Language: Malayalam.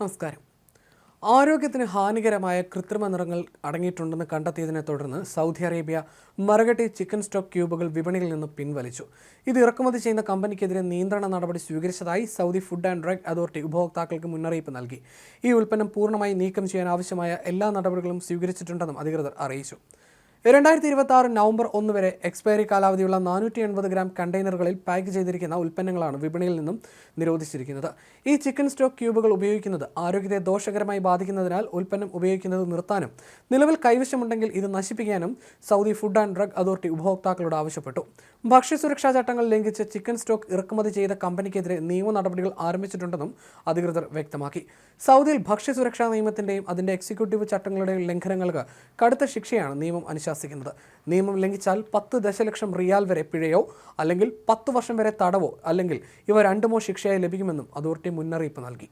നമസ്കാരം. ആരോഗ്യത്തിന് ഹാനികരമായ കൃത്രിമ നിറങ്ങൾ അടങ്ങിയിട്ടുണ്ടെന്ന് കണ്ടെത്തിയതിനെ തുടർന്ന് സൗദി അറേബ്യ മറകട്ടി ചിക്കൻ സ്റ്റോക്ക് ക്യൂബുകൾ വിപണിയിൽ നിന്ന് പിൻവലിച്ചു. ഇത് ഇറക്കുമതി ചെയ്യുന്ന കമ്പനിക്കെതിരെ നിയന്ത്രണ നടപടി സ്വീകരിച്ചതായി Saudi Food and Drug Authority ഉപഭോക്താക്കൾക്ക് മുന്നറിയിപ്പ് നൽകി. ഈ ഉൽപ്പന്നം പൂർണമായി നീക്കം ചെയ്യാൻ ആവശ്യമായ എല്ലാ നടപടികളും സ്വീകരിച്ചിട്ടുണ്ടെന്നും അധികൃതർ അറിയിച്ചു. രണ്ടായിരത്തി ഇരുപത്തി ആറ് നവംബർ ഒന്ന് വരെ എക്സ്പയറി കാലാവധിയുള്ള നാനൂറ്റി എൺപത് ഗ്രാം കണ്ടെയ്നറുകളിൽ പാക്ക് ചെയ്തിരിക്കുന്ന ഉൽപ്പന്നങ്ങളാണ് വിപണിയിൽ നിന്നും നിരോധിച്ചിരിക്കുന്നത്. ഈ ചിക്കൻ സ്റ്റോക്ക് ക്യൂബുകൾ ഉപയോഗിക്കുന്നത് ആരോഗ്യത്തെ ദോഷകരമായി ബാധിക്കുന്നതിനാൽ ഉൽപ്പന്നം ഉപയോഗിക്കുന്നത് നിർത്താനും നിലവിൽ കൈവശമുണ്ടെങ്കിൽ ഇത് നശിപ്പിക്കാനും Saudi Food and Drug Authority ഉപഭോക്താക്കളോട് ആവശ്യപ്പെട്ടു. ഭക്ഷ്യസുരക്ഷാ ചട്ടങ്ങൾ ലംഘിച്ച് ചിക്കൻ സ്റ്റോക്ക് ഇറക്കുമതി ചെയ്ത കമ്പനിക്കെതിരെ നിയമ നടപടികൾ ആരംഭിച്ചിട്ടുണ്ടെന്നും അധികൃതർ വ്യക്തമാക്കി. സൗദിയിൽ ഭക്ഷ്യസുരക്ഷാ നിയമത്തിന്റെയും അതിന്റെ എക്സിക്യൂട്ടീവ് ചട്ടങ്ങളുടെയും ലംഘനങ്ങൾക്ക് കടുത്ത ശിക്ഷയാണ് നിയമം അനുശാസിക്കുന്നത്. നിയമം ലംഘിച്ചാൽ പത്ത് ദശലക്ഷം റിയാൽ വരെ പിഴയോ അല്ലെങ്കിൽ പത്ത് വർഷം വരെ തടവോ അല്ലെങ്കിൽ ഇവ രണ്ടുമോ ശിക്ഷയായി ലഭിക്കുമെന്നും അതോറിറ്റി മുന്നറിയിപ്പ് നൽകി.